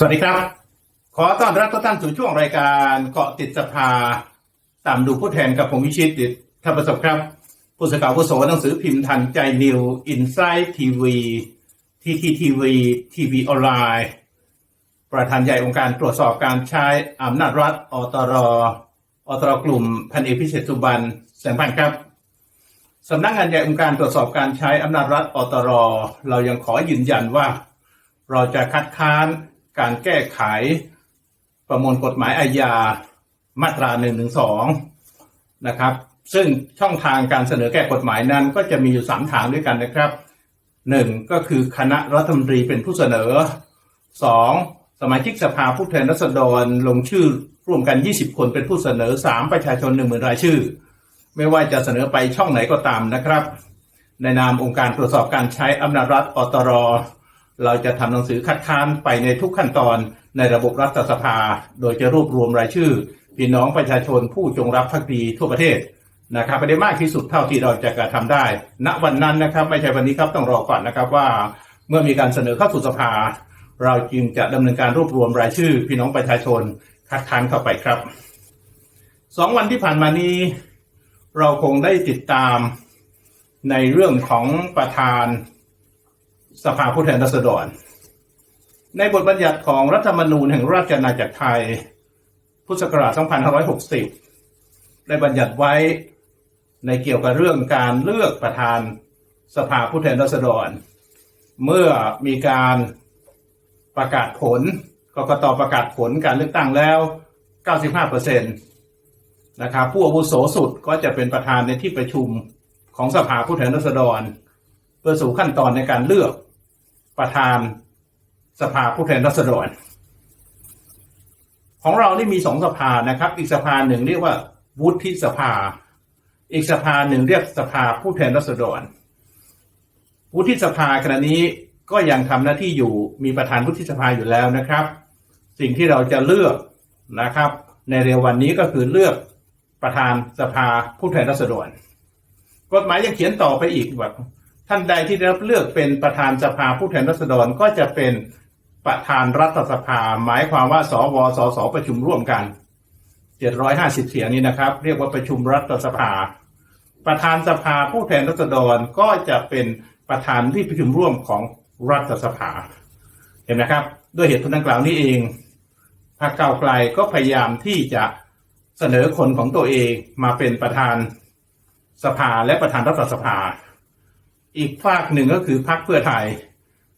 สวัสดีครับ ขอต้อนรับทุกท่านสู่ช่วงรายการเกาะติดสภาตามดูผู้แทนกับผมวิชิตดิตท่านประสบครับ ผู้สื่อข่าวผู้โสหนังสือพิมพ์ทันใจนิวอินไซต์ทีวีทีทีทีวีทีวีออนไลน์ประธานใหญ่องค์การตรวจสอบการใช้อำนาจรัฐอตรอตรกลุ่มพันเอกพิเศษสุบันแสงพันครับสำนักงานใหญ่องค์การตรวจสอบการใช้อำนาจรัฐอตร เรายังขอยืนยันว่า เราจะคัดค้าน การแก้ไขประมวลกฎหมายอาญามาตรา1นึนะครับ ซึ่งช่องทางการเสนอแก้กฎหมายนั้นก็จะมีอยู่ 3 ทางด้วยกันนะครับหนึ่งก็คือคณะรัฐมนตรีเป็นผู้เสนอ 2. สมาชิกสภาผู้แทนราษฎรลงชื่อร่วมกัน 20 คนเป็นผู้เสนอ 3 ประชาชน1 0,000รายชื่อ ไม่ว่าจะเสนอไปช่องไหนก็ตามนะครับ ในนามองค์การตรวจสอบการใช้อำนาจรัฐอตร เราจะทำหนังสือคัดค้านไปในทุกขั้นตอนในระบบรัฐสภา โดยจะรวบรวมรายชื่อ พี่น้องประชาชนผู้จงรักภักดีทั่วประเทศนะครับไปได้มากที่สุดเท่าที่เราจะกระทำได้ ณวันนั้นนะครับไม่ใช่วันนี้ครับต้องรอก่อนนะครับว่า เมื่อมีการเสนอเข้าสู่สภา เราจึงจะดำเนินการรวบรวมรายชื่อ พี่น้องประชาชนคัดค้านเข้าไปครับสองวันที่ผ่านมานี้ เราคงได้ติดตามในเรื่องของประธาน สภาผู้แทนราษฎร ในบทบัญญัติของรัฐธรรมนูญแห่งราชอาณาจักรไทย พุทธศักราช 2560 ได้บัญญัติไว้ในเกี่ยวกับเรื่องการเลือกประธานสภาผู้แทนราษฎร เมื่อมีการประกาศผลกกตประกาศผลการเลือกตั้งแล้ว 95%นะครับผู้อาวุโสสุดก็จะเป็นประธานในที่ประชุมของสภาผู้แทนราษฎร เพื่อสู่ขั้นตอนในการเลือก ประธานสภาผู้แทนราษฎร ของเรานี่มีสองสภานะครับ อีกสภาหนึ่งเรียกว่า วุฒิสภา อีกสภาหนึ่งเรียกสภาผู้แทนราษฎร วุฒิสภาขณะนี้ก็ยังทำหน้าที่อยู่มีประธานวุฒิสภาอยู่แล้วนะครับ สิ่งที่เราจะเลือกนะครับ ในเร็ววันนี้ก็คือเลือกประธานสภาผู้แทนราษฎร กฎหมายยังเขียนต่อไปอีกแบบ ท่านใดที่ได้รับเลือกเป็นประธานสภาผู้แทนราษฎรก็จะเป็นประธานรัฐสภา หมายความว่าสวสสประชุมร่วมกัน 750 เสียงนี้นะครับ เรียกว่าประชุมรัฐสภา ประธานสภาผู้แทนราษฎรก็จะเป็นประธานที่ประชุมร่วมของรัฐสภา เห็นไหมครับ ด้วยเหตุผลดังกล่าวนี้เองพรรคก้าวไกลก็พยายามที่จะเสนอคนของตัวเองมาเป็นประธานสภาและประธานรัฐสภา อีกฝากหนึ่งก็คือพรรคเพื่อไทย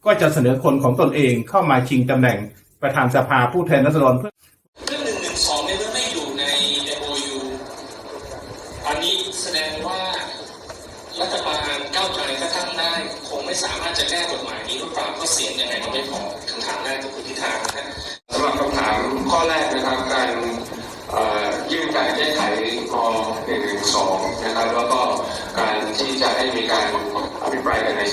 ก็จะเสนอคนของตนเองเข้ามาชิงตำแหน่งประธานสภาผู้แทนราษฎรเพื่อเรื่องหนึ่งหนึ่งสองในเรื่องไม่อยู่ใน MOU อันนี้แสดงว่ารัฐบาลก้าวไกลถ้าท่านได้คงไม่สามารถจะแก้กฎหมายนี้หรือเปล่าเพราะเสียงยังไงก็ไม่พอคำถามแรกก็คือทิศทางนะสำหรับคำถามข้อแรกนะครับการยื่นการแก้ไขก112 นะครับ แล้วก็การที่จะให้มีการ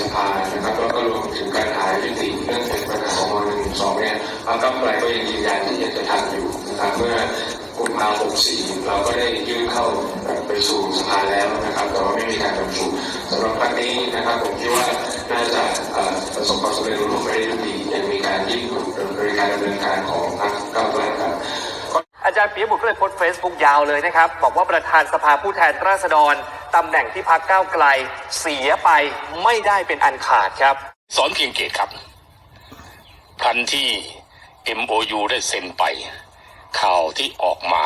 สภานะครับแล้วก็รวมถึงการหายุติเรื่องเป็นปัญหาของ112เนี่ยพรรคก้าวไกลก็ยังยืนยันที่อยากจะทำอยู่นะครับเมื่อกุมภา64 เราก็ได้ยื่นเข้าไปสู่สภาแล้วนะครับ แต่ว่าไม่มีการประชุมสำหรับครั้งนี้นะครับผมคิดว่าน่าจะประสบความสำเร็จรุ่งไปได้ดียังมีการยื่นบริการดำเนินการของพรรคก้าวไกลครับอาจารย์ปิยบุตรก็เลยโพสต์เฟซบุ๊กยาวเลยนะครับ บอกว่าประธานสภาผู้แทนราษฎร ตำแหน่งที่พักก้าวไกลเสียไปไม่ได้เป็นอันขาดครับ สอนเพียงเกตครับทันที่ MOU ได้เซ็นไป ข่าวที่ออกมา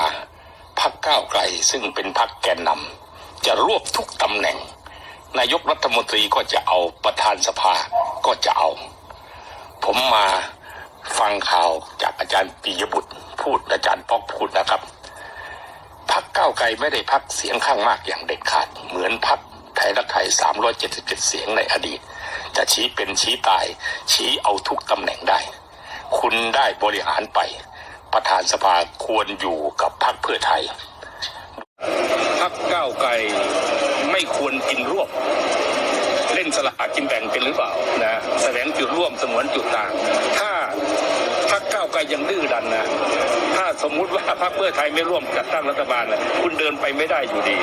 พักก้าวไกลซึ่งเป็นพักแกนนำจะรวบทุกตำแหน่ง นายกรัฐมนตรีก็จะเอาประธานสภาก็จะเอา ผมมาฟังข่าวจากอาจารย์ปียบุตรพูดอาจารย์ป๊อกพูดนะครับักก้าวไกลไม่ได้พักเสียงข้างมากอย่างเด็ดขาด เหมือนพักไทยรักไทย 377 เสียงในอดีต จะชี้เป็นชี้ตาย ชี้เอาทุกตำแหน่งได้ คุณได้บริหารไป ประธานสภาควรอยู่กับพรรคเพื่อไทย พักก้าวไกลไม่ควรกินรวบเล่นสลากกินแบ่งเป็นหรือเปล่านะแสวงจุดร่วมสมวนจุดต่าง ถ้า ไกลยังดื้อดันนะ ถ้าสมมุติว่าพรรคเพื่อไทยไม่ร่วมจัดตั้งรัฐบาลนะคุณเดินไปไม่ได้อยู่ดี